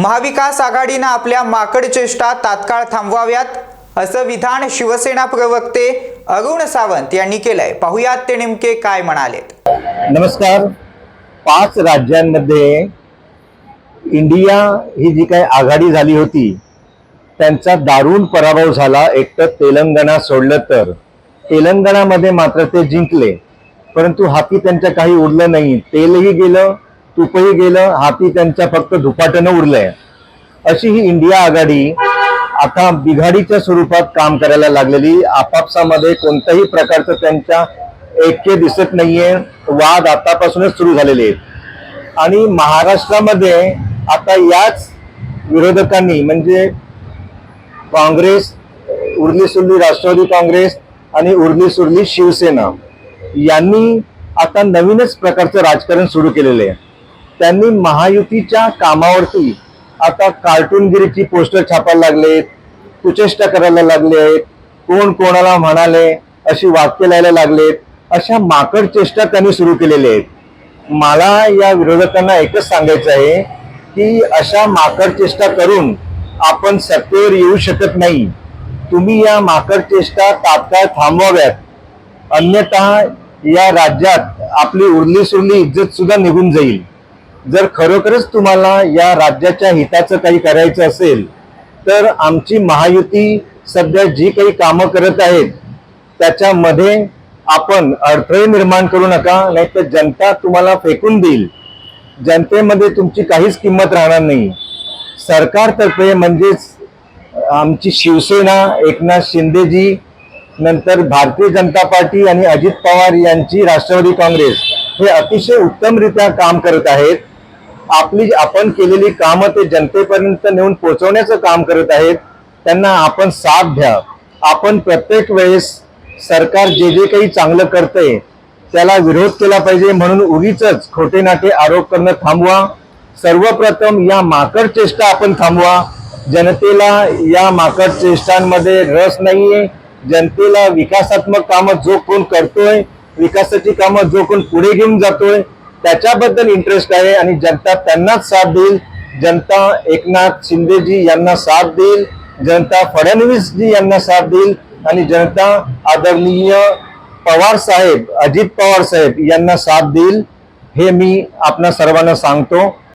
महाविकास आघाडीनं आपल्या माकड चेष्टा तात्काळ थांबवाव्यात असं विधान शिवसेना प्रवक्ते अरुण सावंत यांनी केलंय. पाहुयात ते नेमके काय म्हणालेत. नमस्कार. पाच राज्यांमध्ये इंडिया ही जी काही आघाडी झाली होती त्यांचा दारुण पराभव झाला. एक तर तेलंगणा सोडलं तर. तेलंगणामध्ये मात्र ते जिंकले. परंतु हाती त्यांच्या काही उरलं नाही. तेलही गेलं तुपही गेलं हाती त्यांच्या फक्त धुपाटनं उरलंय. अशी ही इंडिया आघाडी आता बिघाडीच्या स्वरूपात काम करायला लागलेली. आपापसामध्ये कोणत्याही प्रकारचं त्यांच्या ऐक्य दिसत नाहीये. वाद आतापासूनच सुरू झालेले आहेत. आणि महाराष्ट्रामध्ये आता याच विरोधकांनी म्हणजे काँग्रेस उरली सुरली राष्ट्रवादी काँग्रेस आणि उरली सुरली शिवसेना यांनी आता नवीनच प्रकारचं राजकारण सुरू केलेलं आहे. त्यांनी महायुतीच्या कामावरती आता कार्टूनगिरीची पोस्टर छापायला लागलेत कुचेष्टा करायला लागले आहेत कोण कोणाला म्हणाले अशी वाक्य लिहायला लागलेत अशा माकड चेष्टा त्यांनी सुरू केलेल्या आहेत. मला या विरोधकांना एकच सांगायचं आहे की अशा माकड चेष्टा करून आपण सत्तेवर येऊ शकत नाही. तुम्ही या माकड चेष्टा तात्काळ थांबवाव्यात. अन्यथा या राज्यात आपली उरली सुरली इज्जत सुद्धा निघून जाईल. जर खरोखरच तुम्हाला या राज्याच्या हिताचं काही करायचं असेल तर आमची महायुती सध्या जी काही कामं करत आहेत त्याच्यामध्ये आपण अडथळे निर्माण करू नका नाही तर जनता तुम्हाला फेकून देईल. जनतेमध्ये तुमची काहीच किंमत राहणार नाही. सरकारतर्फे म्हणजेच आमची शिवसेना एकनाथ शिंदेजी नंतर भारतीय जनता पार्टी आणि अजित पवार यांची राष्ट्रवादी काँग्रेस हे अतिशय उत्तमरित्या काम करत आहेत. आपली आपण केलेली कामं ते जनतेपर्यंत नेऊन पोहोचवण्याचं काम करत आहेत त्यांना आपण साथ द्या. आपण प्रत्येक वेळेस सरकार जे जे काही चांगलं करतंय त्याला विरोध केला पाहिजे म्हणून उगीच खोटे नाटे आरोप करणं थांबवा. सर्वप्रथम या माकड चेष्टा आपण थांबवा. जनतेला या माकड चेष्टांमध्ये रस नाहीये. जनतेला विकासात्मक कामं जो कोण करतोय विकासाची कामं जो कोण पुढे घेऊन जातोय त्याच्याबद्दल इंटरेस्ट आहे आणि जनता त्यांनाच साथ देईल. जनता एकनाथ शिंदेजी यांना साथ देईल. जनता फडणवीसजी यांना साथ देईल. आणि जनता आदरणीय पवार साहेब अजित पवार साहेब यांना साथ देईल. हे मी आपणा सर्वांना सांगतो.